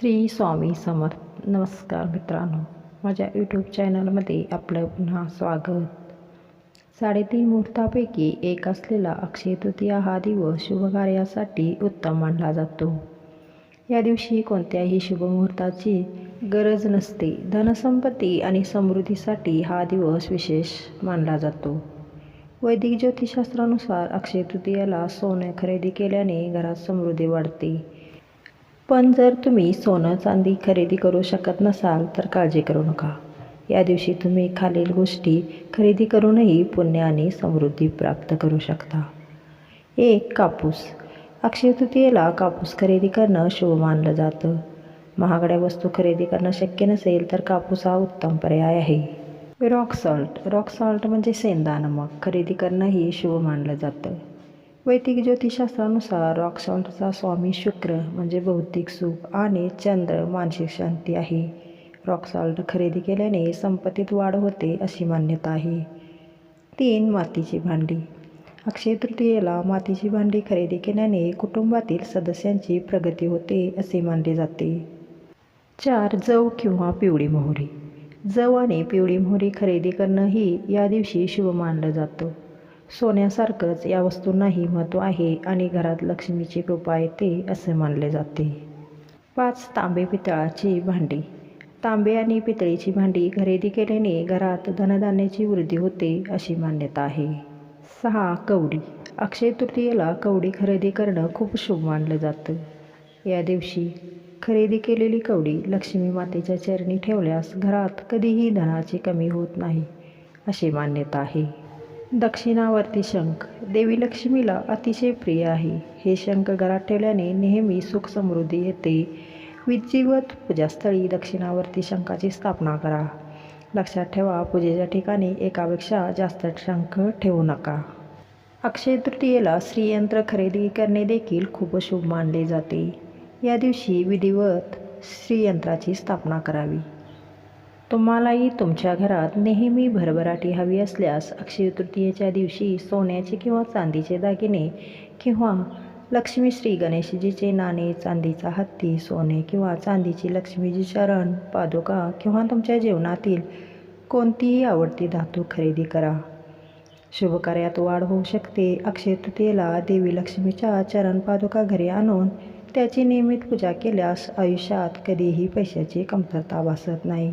श्री स्वामी समर्थ. नमस्कार मित्रांनो. माझ्या यूट्यूब चॅनलमध्ये आपलं पुन्हा स्वागत. साडेतीन मुहूर्तापैकी एक असलेला अक्षय तृतीया हा दिवस शुभकार्यासाठी उत्तम मानला जातो. या दिवशी कोणत्याही शुभमुहूर्ताची गरज नसते. धनसंपत्ती आणि समृद्धीसाठी हा दिवस विशेष मानला जातो. वैदिक ज्योतिषशास्त्रानुसार अक्षय तृतीयाला सोने खरेदी केल्याने घरात समृद्धी वाढते. पण जर तुम्ही सोनं चांदी खरेदी करू शकत नसाल तर काळजी करू नका. या दिवशी तुम्ही खालील गोष्टी खरेदी करूनही पुण्य आणि समृद्धी प्राप्त करू शकता. एक कापूस. अक्षय तृतीयेला कापूस खरेदी करणं शुभ मानलं जातं. महागड्या वस्तू खरेदी करणं शक्य नसेल तर कापूस हा उत्तम पर्याय आहे. Rock salt. रॉक सॉल्ट म्हणजे सेंदा नमक खरेदी करणंही शुभ मानलं जातं. वैदिक ज्योतिषशास्त्रानुसार रॉक सॉल्टचा स्वामी शुक्र म्हणजे बौद्धिक सुख आणि चंद्र मानसिक शांती आहे. रॉक सॉल्ट खरेदी केल्याने संपत्तीत वाढ होते अशी मान्यता आहे. तीन मातीची भांडी. अक्षय तृतीयेला मातीची भांडी खरेदी केल्याने कुटुंबातील सदस्यांची प्रगती होते असे मानले जाते. चार जव किंवा पिवळी मोहरी. जव आणि पिवळी मोहरी खरेदी करणं ही या दिवशी शुभ मानलं जातं. सोन्यासारखंच या वस्तूंनाही महत्त्व आहे आणि घरात लक्ष्मीची कृपा येते असे मानले जाते. पाच तांबे पितळाची भांडी. तांबे आणि पितळीची भांडी खरेदी केल्याने घरात धनधान्याची वृद्धी होते अशी मान्यता आहे. सहा कवडी. अक्षय तृतीयेला कवडी खरेदी करणं खूप शुभ मानलं जातं. या दिवशी खरेदी केलेली कवडी लक्ष्मी मातेच्या चरणी ठेवल्यास घरात कधीही धनाची कमी होत नाही अशी मान्यता आहे. दक्षिणावर्ती शंख. देवी लक्ष्मीला अतिशय प्रिय आहे. हे शंख घरात ठेवल्याने नेहमी सुख समृद्धी येते. विजीवत पूजास्थळी दक्षिणावर्ती शंखाची स्थापना करा. लक्षात ठेवा पूजेच्या ठिकाणी एकापेक्षा जास्त शंख ठेवू नका. अक्षय तृतीयेला श्रीयंत्र खरेदी करणे देखील खूप शुभ मानले जाते. या दिवशी विधिवत श्रीयंत्राची स्थापना करावी. तुम्हालाही तुमच्या घरात नेहमी भरभराटी हवी असल्यास अक्षय तृतीयेच्या दिवशी सोन्याचे किंवा चांदीचे दागिने किंवा लक्ष्मी श्री गणेशजीचे नाणे चांदीचा हत्ती सोने किंवा चांदीची लक्ष्मीची चरण पादुका किंवा तुमच्या जेवणातील कोणतीही आवडती धातू खरेदी करा. शुभकार्यात वाढ होऊ शकते. अक्षय तृतीयेला देवी लक्ष्मीच्या चरण पादुका घरी आणून त्याची नियमित पूजा केल्यास आयुष्यात कधीही पैशाची कमतरता भासत नाही.